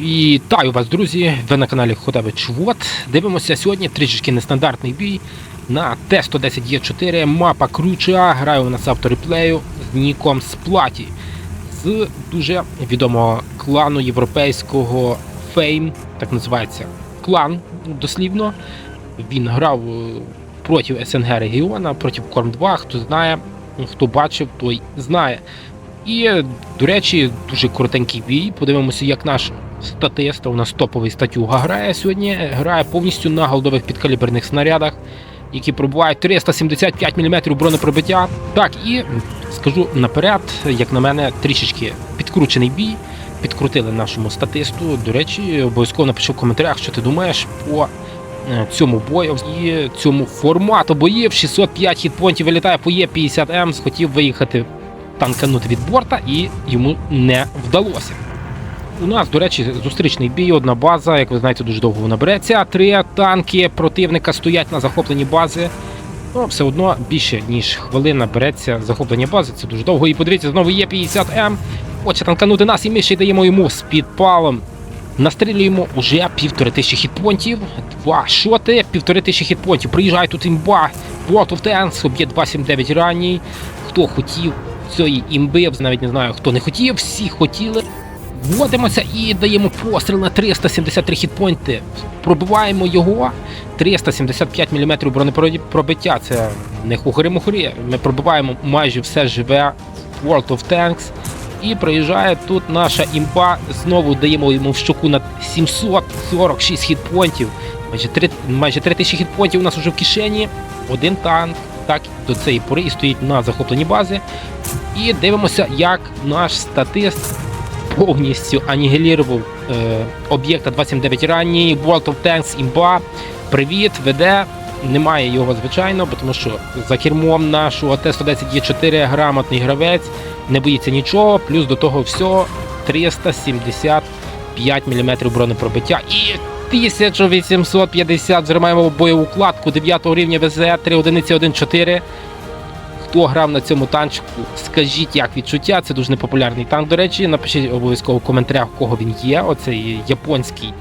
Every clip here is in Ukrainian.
Вітаю вас, друзі! Ви на каналі Ходавич Вот. Дивимося сьогодні трішечки нестандартний бій на Т-110Е4 мапа Круча. Граю у нас автореплею з ніком Сплаті з дуже відомого клану європейського Fame, так називається клан дослівно. Він грав е, проти СНГ регіона, проти Корм 2. Хто знає, хто бачив, той знає. І, до речі, дуже коротенький бій. Подивимося, як наш статист, у нас топовий статюга грає сьогодні. Грає повністю на голдових підкаліберних снарядах, які пробувають 375 мм бронепробиття. Так, і скажу наперед, як на мене, трішечки підкручений бій. Підкрутили нашому статисту. До речі, обов'язково напиши в коментарях, що ти думаєш по е, цьому бою і цьому формату боїв. 605 хітпонтів вилітає по Є50М, схотів виїхати танканути від борта, і йому не вдалося. У нас, до речі, зустрічний бій, одна база, як ви знаєте, дуже довго вона береться. Три танки противника стоять на захопленні бази. Ну, все одно більше, ніж хвилина береться захоплення бази. Це дуже довго. І подивіться, знову є 50М. Хоче танканути нас, і ми ще даємо йому з підпалом. Настрілюємо уже півтори тисячі хітпонтів. Два шоти, півтори тисячі хітпонтів. Приїжджає тут імба. World of Tanks, об'є 279 ранній. Хто хотів цієї імби, навіть не знаю, хто не хотів, всі хотіли. Вводимося і даємо постріл на 373 хітпойнти. Пробиваємо його. 375 мм бронепробиття. Це не хухари-мухарі. Ми пробиваємо майже все живе в World of Tanks. І приїжджає тут наша імба. Знову даємо йому в щоку на 746 хітпонтів. Майже 3, майже 3000 хітпонтів у нас вже в кишені. Один танк. Так, до цієї пори і стоїть на захопленій базі. І дивимося, як наш статист повністю анігілірував е, об'єкта 29 ранній, World of Tanks, імба. Привіт, веде. Немає його, звичайно, тому що за кермом нашого Т-110 є 4 грамотний гравець, не боїться нічого, плюс до того всього 375 мм бронепробиття і 1850 займаємо бойову кладку 9 рівня ВЗ 3 одиниці 1-4. Хто грав на цьому танчику, скажіть, як відчуття. Це дуже непопулярний танк. До речі, напишіть обов'язково в коментарях, кого він є. Оцей японський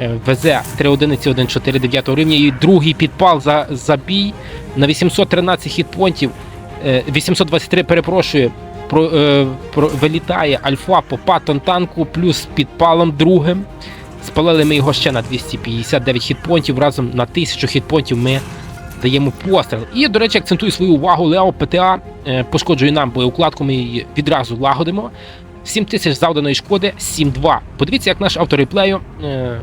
е, ВЗ 3 одиниці 1-4 9 рівня. І другий підпал за, за бій на 813 хітпонтів. Е, 823, перепрошую, про, е, про, вилітає альфа по паттон танку плюс підпалом другим. Спалили ми його ще на 259 хітпонтів. Разом на 1000 хітпонтів ми даємо постріл. І, до речі, акцентую свою увагу. Лео ПТА е, пошкоджує нам боєукладку, ми її відразу лагодимо. 7 тисяч завданої шкоди, 7-2. Подивіться, як наш автореплею е,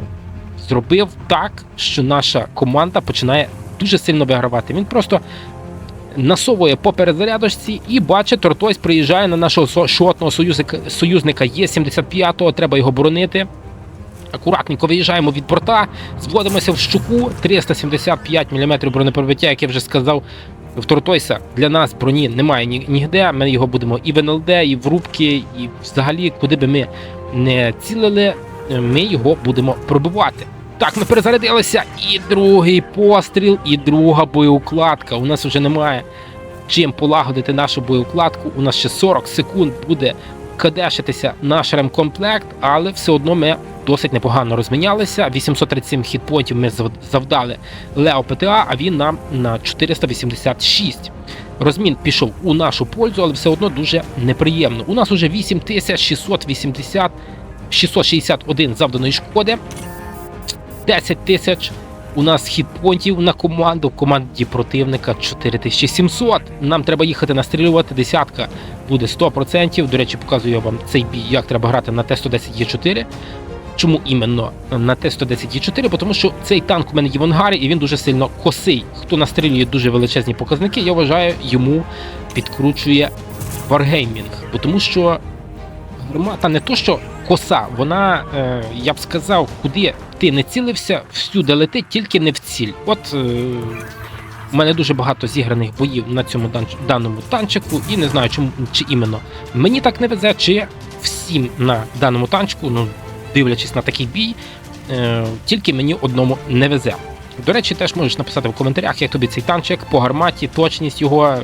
зробив так, що наша команда починає дуже сильно вигравати. Він просто насовує по перезарядочці і бачить, Тортойс приїжджає на нашого шотного союзника, союзника Є75-го, треба його боронити. Акуратненько виїжджаємо від борта, зводимося в щуку 375 мм бронепробиття, як я вже сказав. В Тортойса для нас броні немає ні- нігде. Ми його будемо і в НЛД, і в рубки, і взагалі, куди би ми не цілили, ми його будемо пробивати. Так, ми перезарядилися. І другий постріл, і друга боєукладка. У нас вже немає чим полагодити нашу боєукладку. У нас ще 40 секунд буде кадешитися наш ремкомплект, але все одно ми досить непогано розмінялися. 837 хітпонтів ми завдали Лео ПТА, а він нам на 486. Розмін пішов у нашу пользу, але все одно дуже неприємно. У нас уже 8680 661 завданої шкоди. 10 тисяч. У нас хітпонтів на команду. В команді противника 4700. Нам треба їхати настрілювати. Десятка буде 100%. До речі, показую вам цей бій, як треба грати на Т-110Е4. Чому іменно на Т-110Е4? Бо Тому що цей танк у мене є в ангарі і він дуже сильно косий. Хто настрілює дуже величезні показники, я вважаю, йому підкручує варгеймінг. Бо тому що гармата не то, що коса, вона, е, я б сказав, куди ти не цілився, всюди летить, тільки не в ціль. От е, у мене дуже багато зіграних боїв на цьому даному танчику, і не знаю, чому чи іменно мені так не везе, чи всім на даному танчику, ну дивлячись на такий бій, е, тільки мені одному не везе. До речі, теж можеш написати в коментарях, як тобі цей танчик по гарматі, точність його.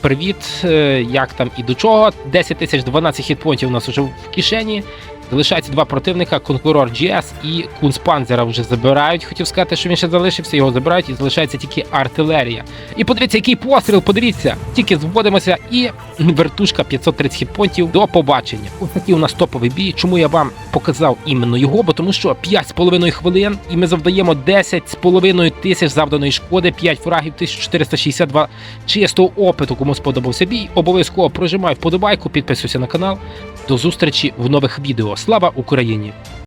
Привіт, е, як там і до чого. 10 тисяч 12 хітпонтів у нас вже в кишені. Залишається два противника: Конкурор GS і Кунспанзера вже забирають. Хотів сказати, що він ще залишився, його забирають, і залишається тільки артилерія. І подивіться, який постріл, подивіться, тільки зводимося, і вертушка 530 хітпонтів. До побачення. Ось такий у нас топовий бій. Чому я вам показав іменно його? Бо тому що 5,5 хвилин, і ми завдаємо 10,5 тисяч завданої шкоди, 5 фрагів, 1462 чистого опиту. Кому сподобався бій, обов'язково прожимай вподобайку, підписуйся на канал. До зустрічі в нових відео. Слава Україні!